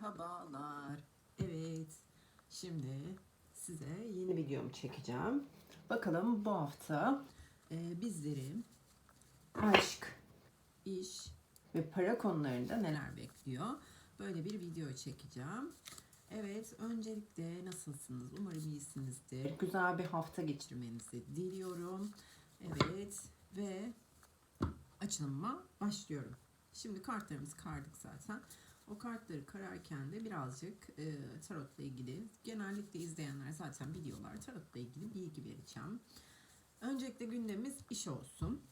Merhabalar. Evet. Şimdi size yeni videomu çekeceğim. Bakalım bu hafta e, bizleri aşk, iş ve para konularında neler bekliyor? Böyle bir video çekeceğim. Evet, öncelikle nasılsınız? Umarım iyisinizdir. Güzel bir hafta geçirmenizi diliyorum. Evet ve açılıma başlıyorum. Şimdi kartlarımızı kardık zaten. O kartları kararken de birazcık e, tarotla ilgili genellikle izleyenler zaten biliyorlar tarotla ilgili bilgi vereceğim. Öncelikle gündemimiz iş olsun.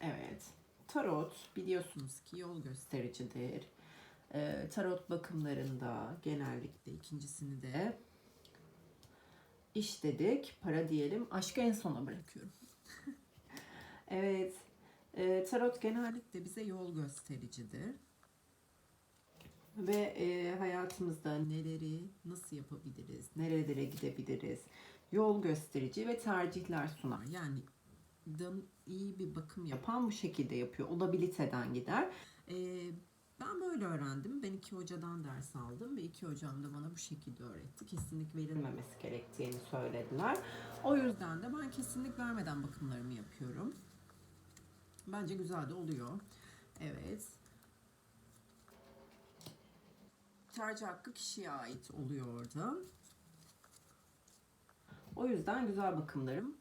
Evet. Tarot biliyorsunuz ki yol göstericidir. E, tarot bakımlarında genellikle ikincisini de iş dedik. Para diyelim. Aşkı en sona bırakıyorum. evet. E, tarot genellikle bize yol göstericidir. Ve e, hayatımızda neleri nasıl yapabiliriz, nerelere gidebiliriz, yol gösterici ve tercihler sunar. Yani iyi bir bakım yapan bu şekilde yapıyor. Olabiliteden gider. E, ben böyle öğrendim. Ben iki hocadan ders aldım ve iki hocam da bana bu şekilde öğretti. Kesinlik verilmemesi gerektiğini söylediler. O yüzden de ben kesinlik vermeden bakımlarımı yapıyorum. Bence güzel de oluyor. Evet. Tercih hakkı kişiye ait oluyor orada. O yüzden güzel bakımlarım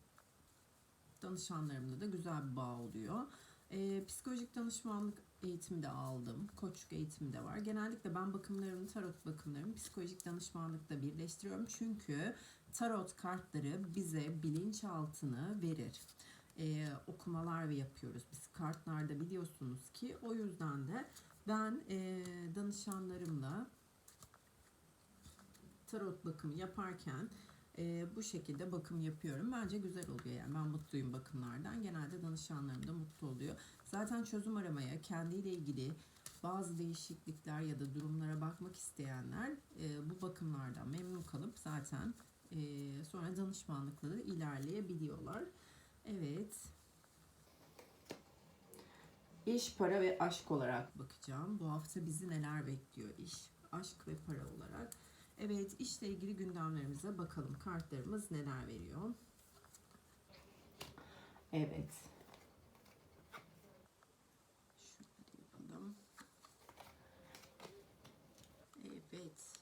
danışanlarımla da güzel bir bağ oluyor. Ee, psikolojik danışmanlık eğitimi de aldım. Koçluk eğitimi de var. Genellikle ben bakımlarımı, tarot bakımlarımı psikolojik danışmanlıkla birleştiriyorum. Çünkü tarot kartları bize bilinçaltını verir. Ee, okumalar yapıyoruz. Biz kartlarda biliyorsunuz ki o yüzden de ben e, danışanlarımla tarot bakımı yaparken e, bu şekilde bakım yapıyorum. Bence güzel oluyor yani ben mutluyum bakımlardan. Genelde danışanlarım da mutlu oluyor. Zaten çözüm aramaya kendiyle ilgili bazı değişiklikler ya da durumlara bakmak isteyenler e, bu bakımlardan memnun kalıp zaten e, sonra danışmanlıkla da ilerleyebiliyorlar. Evet. İş, para ve aşk olarak bakacağım. Bu hafta bizi neler bekliyor iş, aşk ve para olarak. Evet, işle ilgili gündemlerimize bakalım. Kartlarımız neler veriyor? Evet. Evet.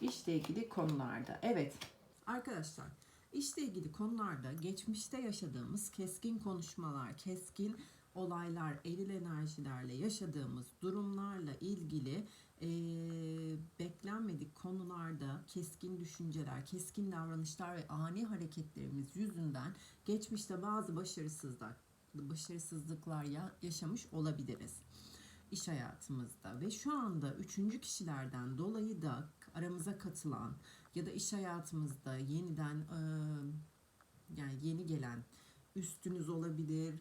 İşle ilgili konularda. Evet. Arkadaşlar, işle ilgili konularda geçmişte yaşadığımız keskin konuşmalar, keskin olaylar, eril enerjilerle yaşadığımız durumlarla ilgili e, beklenmedik konularda keskin düşünceler, keskin davranışlar ve ani hareketlerimiz yüzünden geçmişte bazı başarısızlıklar, başarısızlıklar ya, yaşamış olabiliriz iş hayatımızda. Ve şu anda üçüncü kişilerden dolayı da aramıza katılan ya da iş hayatımızda yeniden yani yeni gelen üstünüz olabilir,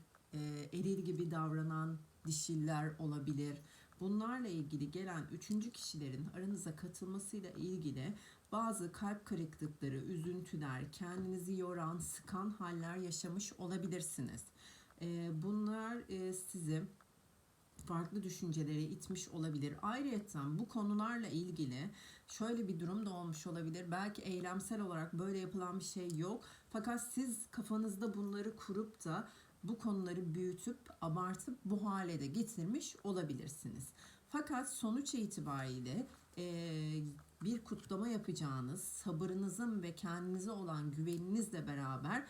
eril gibi davranan dişiller olabilir. Bunlarla ilgili gelen üçüncü kişilerin aranıza katılmasıyla ilgili bazı kalp kırıklıkları, üzüntüler, kendinizi yoran, sıkan haller yaşamış olabilirsiniz. Bunlar sizi farklı düşüncelere itmiş olabilir. Ayrıca bu konularla ilgili şöyle bir durum da olmuş olabilir. Belki eylemsel olarak böyle yapılan bir şey yok. Fakat siz kafanızda bunları kurup da bu konuları büyütüp abartıp bu hale de getirmiş olabilirsiniz. Fakat sonuç itibariyle e, bir kutlama yapacağınız, sabırınızın ve kendinize olan güveninizle beraber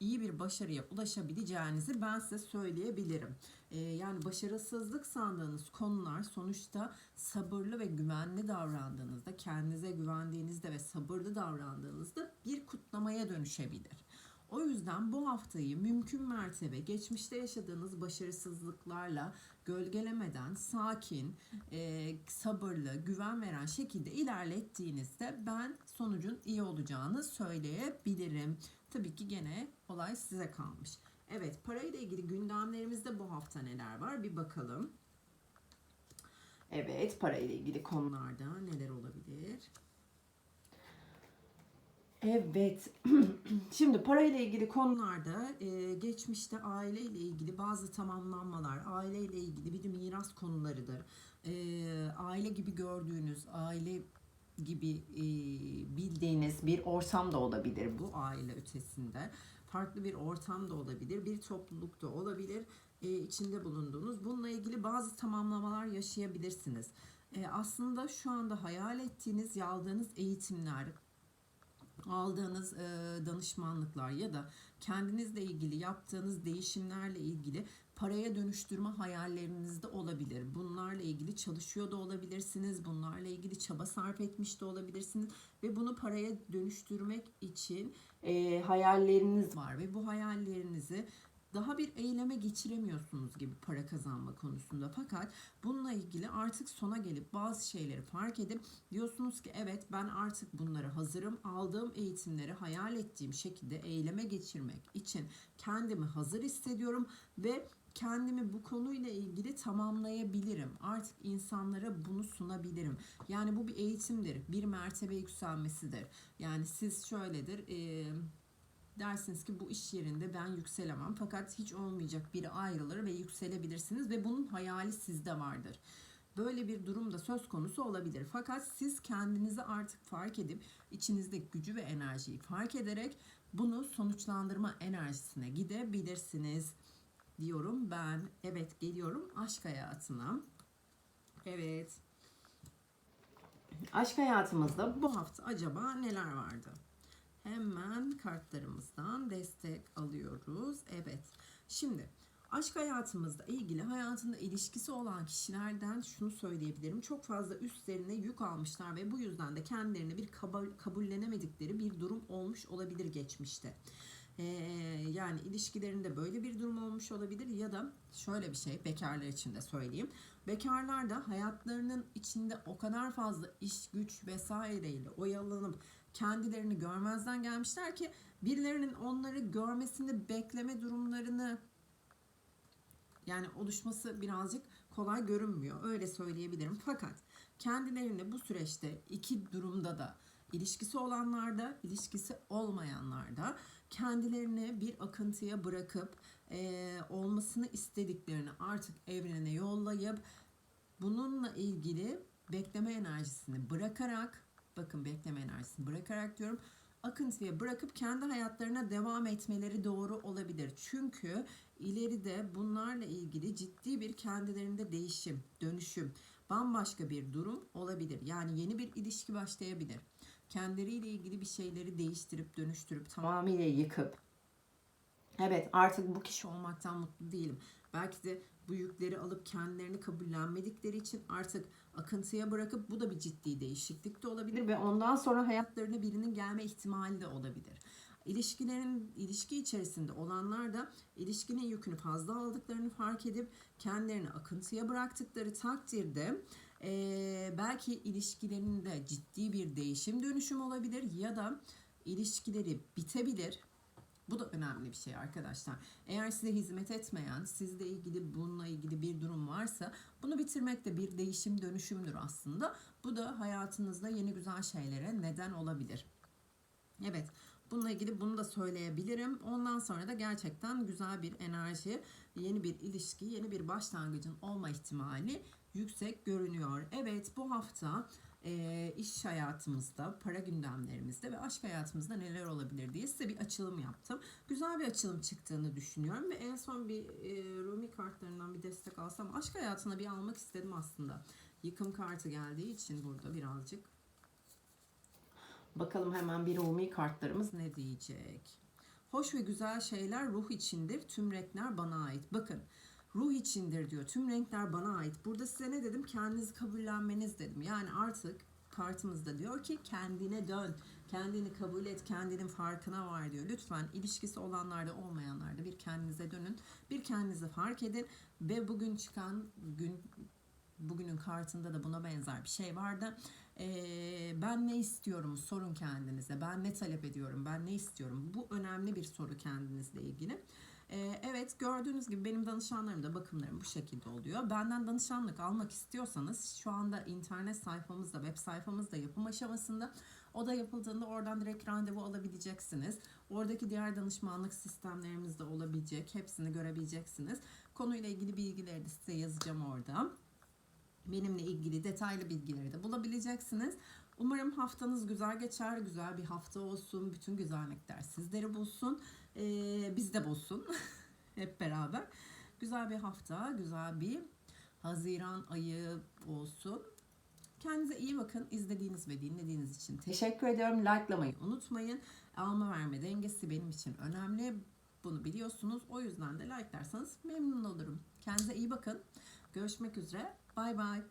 iyi bir başarıya ulaşabileceğinizi ben size söyleyebilirim. Ee, yani başarısızlık sandığınız konular sonuçta sabırlı ve güvenli davrandığınızda, kendinize güvendiğinizde ve sabırlı davrandığınızda bir kutlamaya dönüşebilir. O yüzden bu haftayı mümkün mertebe geçmişte yaşadığınız başarısızlıklarla gölgelemeden sakin, e, sabırlı, güven veren şekilde ilerlettiğinizde ben sonucun iyi olacağını söyleyebilirim. Tabii ki gene olay size kalmış. Evet parayla ilgili gündemlerimizde bu hafta neler var bir bakalım. Evet parayla ilgili konularda neler olabilir? Evet. Şimdi parayla ilgili konularda e, geçmişte aileyle ilgili bazı tamamlanmalar, aileyle ilgili bir de miras konularıdır. E, aile gibi gördüğünüz, aile gibi e, bildiğiniz bir ortam da olabilir bu aile ötesinde. Farklı bir ortam da olabilir, bir toplulukta olabilir e, içinde bulunduğunuz. Bununla ilgili bazı tamamlamalar yaşayabilirsiniz. E, aslında şu anda hayal ettiğiniz, aldığınız eğitimler, aldığınız e, danışmanlıklar ya da kendinizle ilgili yaptığınız değişimlerle ilgili paraya dönüştürme hayallerinizde olabilir. Bunlarla ilgili çalışıyor da olabilirsiniz. Bunlarla ilgili çaba sarf etmiş de olabilirsiniz ve bunu paraya dönüştürmek için e, hayalleriniz var ve bu hayallerinizi daha bir eyleme geçiremiyorsunuz gibi para kazanma konusunda. Fakat bununla ilgili artık sona gelip bazı şeyleri fark edip diyorsunuz ki evet ben artık bunlara hazırım. Aldığım eğitimleri hayal ettiğim şekilde eyleme geçirmek için kendimi hazır hissediyorum ve kendimi bu konuyla ilgili tamamlayabilirim. Artık insanlara bunu sunabilirim. Yani bu bir eğitimdir, bir mertebe yükselmesidir. Yani siz şöyledir, eee dersiniz ki bu iş yerinde ben yükselemem fakat hiç olmayacak biri ayrılır ve yükselebilirsiniz ve bunun hayali sizde vardır. Böyle bir durum da söz konusu olabilir. Fakat siz kendinizi artık fark edip içinizdeki gücü ve enerjiyi fark ederek bunu sonuçlandırma enerjisine gidebilirsiniz diyorum ben. Evet geliyorum aşk hayatına. Evet. Aşk hayatımızda bu hafta acaba neler vardı? Hemen kartlarımızdan destek alıyoruz. Evet. Şimdi aşk hayatımızda ilgili hayatında ilişkisi olan kişilerden şunu söyleyebilirim. Çok fazla üstlerine yük almışlar ve bu yüzden de kendilerini bir kabullenemedikleri bir durum olmuş olabilir geçmişte. Ee, yani ilişkilerinde böyle bir durum olmuş olabilir ya da şöyle bir şey bekarlar için de söyleyeyim. Bekarlar da hayatlarının içinde o kadar fazla iş güç vesaireyle oyalanıp kendilerini görmezden gelmişler ki birilerinin onları görmesini bekleme durumlarını yani oluşması birazcık kolay görünmüyor. Öyle söyleyebilirim. Fakat kendilerini bu süreçte iki durumda da ilişkisi olanlarda, ilişkisi olmayanlarda kendilerini bir akıntıya bırakıp e, olmasını istediklerini artık evrene yollayıp bununla ilgili bekleme enerjisini bırakarak bakın bekleme enerjisini bırakarak diyorum akıntıya bırakıp kendi hayatlarına devam etmeleri doğru olabilir. Çünkü ileride bunlarla ilgili ciddi bir kendilerinde değişim, dönüşüm, bambaşka bir durum olabilir. Yani yeni bir ilişki başlayabilir. Kendileriyle ilgili bir şeyleri değiştirip dönüştürüp tamamıyla yıkıp evet artık bu kişi olmaktan mutlu değilim. Belki de bu yükleri alıp kendilerini kabullenmedikleri için artık akıntıya bırakıp bu da bir ciddi değişiklik de olabilir ve ondan sonra hayatlarına birinin gelme ihtimali de olabilir. İlişkilerin ilişki içerisinde olanlar da ilişkinin yükünü fazla aldıklarını fark edip kendilerini akıntıya bıraktıkları takdirde e, belki ilişkilerinde ciddi bir değişim dönüşüm olabilir ya da ilişkileri bitebilir bu da önemli bir şey arkadaşlar. Eğer size hizmet etmeyen, sizle ilgili bununla ilgili bir durum varsa bunu bitirmek de bir değişim dönüşümdür aslında. Bu da hayatınızda yeni güzel şeylere neden olabilir. Evet, bununla ilgili bunu da söyleyebilirim. Ondan sonra da gerçekten güzel bir enerji, yeni bir ilişki, yeni bir başlangıcın olma ihtimali yüksek görünüyor. Evet, bu hafta e, iş hayatımızda, para gündemlerimizde ve aşk hayatımızda neler olabilir diye size bir açılım yaptım. Güzel bir açılım çıktığını düşünüyorum ve en son bir e, Rumi kartlarından bir destek alsam aşk hayatına bir almak istedim aslında. Yıkım kartı geldiği için burada birazcık. Bakalım hemen bir Rumi kartlarımız ne diyecek. Hoş ve güzel şeyler ruh içindir. Tüm renkler bana ait. Bakın ruh içindir diyor. Tüm renkler bana ait. Burada size ne dedim? Kendinizi kabullenmeniz dedim. Yani artık kartımızda diyor ki kendine dön. Kendini kabul et. Kendinin farkına var diyor. Lütfen ilişkisi olanlarda olmayanlarda bir kendinize dönün. Bir kendinizi fark edin. Ve bugün çıkan gün bugünün kartında da buna benzer bir şey vardı. Ee, ben ne istiyorum sorun kendinize. Ben ne talep ediyorum? Ben ne istiyorum? Bu önemli bir soru kendinizle ilgili. Ee, evet gördüğünüz gibi benim danışanlarım da bakımlarım bu şekilde oluyor. Benden danışanlık almak istiyorsanız şu anda internet sayfamızda, web sayfamızda yapım aşamasında O da yapıldığında oradan direkt randevu alabileceksiniz. Oradaki diğer danışmanlık sistemlerimiz de olabilecek. Hepsini görebileceksiniz. Konuyla ilgili bilgileri de size yazacağım orada. Benimle ilgili detaylı bilgileri de bulabileceksiniz. Umarım haftanız güzel geçer, güzel bir hafta olsun. Bütün güzellikler sizleri bulsun, ee, biz de bulsun hep beraber. Güzel bir hafta, güzel bir Haziran ayı olsun. Kendinize iyi bakın. İzlediğiniz ve dinlediğiniz için teşekkür ediyorum. Likelamayı unutmayın. Alma verme dengesi benim için önemli. Bunu biliyorsunuz. O yüzden de likelarsanız memnun olurum. Kendinize iyi bakın. Görüşmek üzere. Bay bay.